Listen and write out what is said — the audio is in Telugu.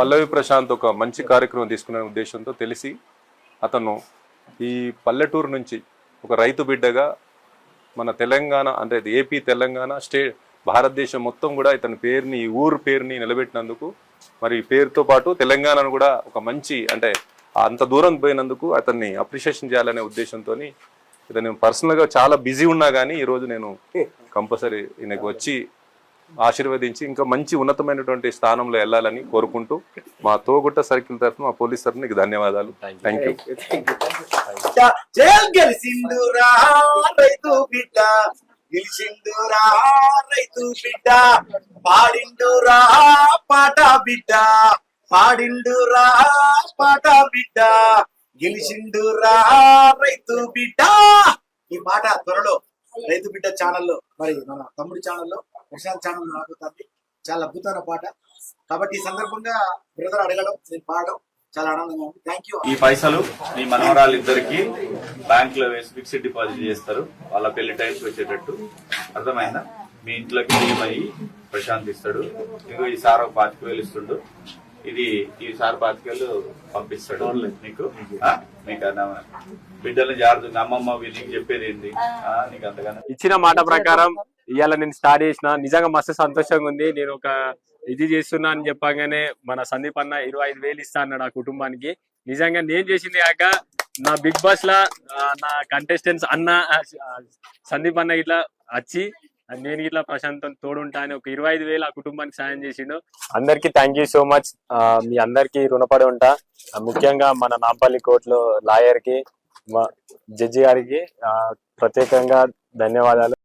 పల్లవి ప్రశాంత్ ఒక మంచి కార్యక్రమం తీసుకునే ఉద్దేశంతో తెలిసి అతను ఈ పల్లెటూరు నుంచి ఒక రైతు బిడ్డగా మన తెలంగాణ అంటే ఏపీ తెలంగాణ స్టే భారతదేశం మొత్తం కూడా ఇతని పేరుని ఈ ఊరు పేరుని నిలబెట్టినందుకు మరి పేరుతో పాటు తెలంగాణను కూడా ఒక మంచి అంటే అంత దూరం పోయినందుకు అతన్ని అప్రిషియేషన్ చేయాలనే ఉద్దేశంతో ఇతను పర్సనల్గా చాలా బిజీ ఉన్నా కానీ ఈరోజు నేను కంపల్సరీ ఈయనకు వచ్చి ఆశీర్వదించి ఇంకా మంచి ఉన్నతమైనటువంటి స్థానంలో వెళ్ళాలని కోరుకుంటూ మా తోగుట్ట సర్కిల్ తరఫున మా పోలీస్ తరఫున నీకు ధన్యవాదాలు. థ్యాంక్ యూ బిడ్డ. గెలిచిండురా రైతు బిడ్డ. పాడిండురా పాట బిడ్డ. పాడిండురా పాట బిడ్డ. గెలిచిండురా రైతు బిడ్డ. ఈ పాట త్వరలో రైతు బిడ్డ ఛానల్లో మరి మన తమ్ముడి ఛానల్లో ప్రశాంత్ ఛానల్లో రాబోతుంది చాలా అద్భుతమైన పాట. కాబట్టి ఈ సందర్భంగా బ్రదర్ అడగడం నేను పాడడం చాలా ఆనందంగా ఉంది. థ్యాంక్ యూ ఈ పైసలు మీ మనవరాలు ఇద్దరికి బ్యాంక్లో వేసి ఫిక్స్డ్ డిపాజిట్ చేస్తారు. వాళ్ళ పెళ్ళి టైంకి వచ్చేటట్టు. అర్థమైందా? మీ ఇంట్లోకి అయ్యి ప్రశాంత్ ఇస్తాడు. ఇంకో ఈ సార్ ఒక పాతిక వేలు ఇస్తుండు. ఇది ఈ సార్ పాతికేలు పంపిస్తాడు. నీకు? నీకు అన్న బిడ్డల్ని జాగ్రత్త అమ్మమ్మ వీళ్ళకి చెప్పేది ఏంటి ఆ, నీకు అంతగానో ఇచ్చిన మాట ప్రకారం ఇవాళ నేను స్టార్ట్ చేసిన. నిజంగా మస్తు సంతోషంగా ఉంది. నేను ఒక ఇది చేస్తున్నా అని చెప్పగానే మన సందీప్ అన్న ఇరవై ఐదు వేలు ఇస్తా అన్నాడు ఆ కుటుంబానికి. నిజంగా నేను చేసింది కాక నా బిగ్ బాస్ లా నా కంటెస్టెంట్స్ అన్న సందీప్ అన్న ఇట్లా వచ్చి నేను ఇట్లా ప్రశాంతం తోడుంటా అని ఒక ఇరవై ఐదు వేలు ఆ కుటుంబానికి సాయం చేసిండు. అందరికి థ్యాంక్ యూ సో మచ్ మీ అందరికి రుణపడి ఉంటా. ముఖ్యంగా మన నాంపల్లి కోర్టులో లాయర్కి మా జడ్జి గారికి ప్రత్యేకంగా ధన్యవాదాలు.